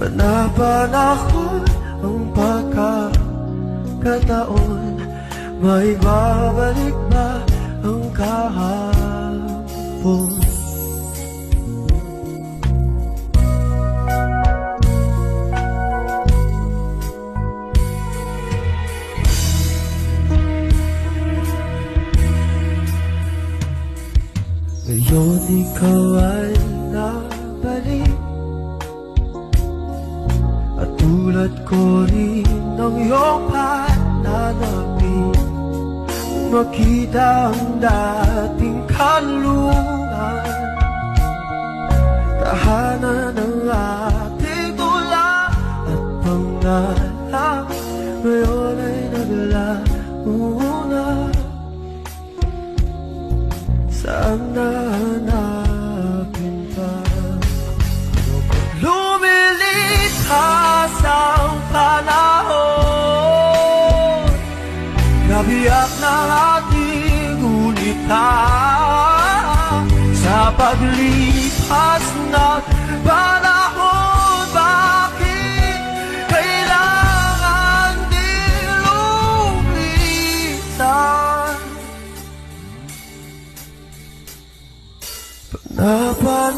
Panapanahon ang pagkakataon May babalik ba ang kahapon? Ngayon ikaw ay nabalik tulad ko rin ng iyong pananapin Makita ang dating kalungan Tahanan ng ating tula at pangarap Ngayon ay naglauna. Saan nahanapin Nabiyak ng ating unita Sa paglipas ng panahon Bakit kailangan din lumisan? Panapa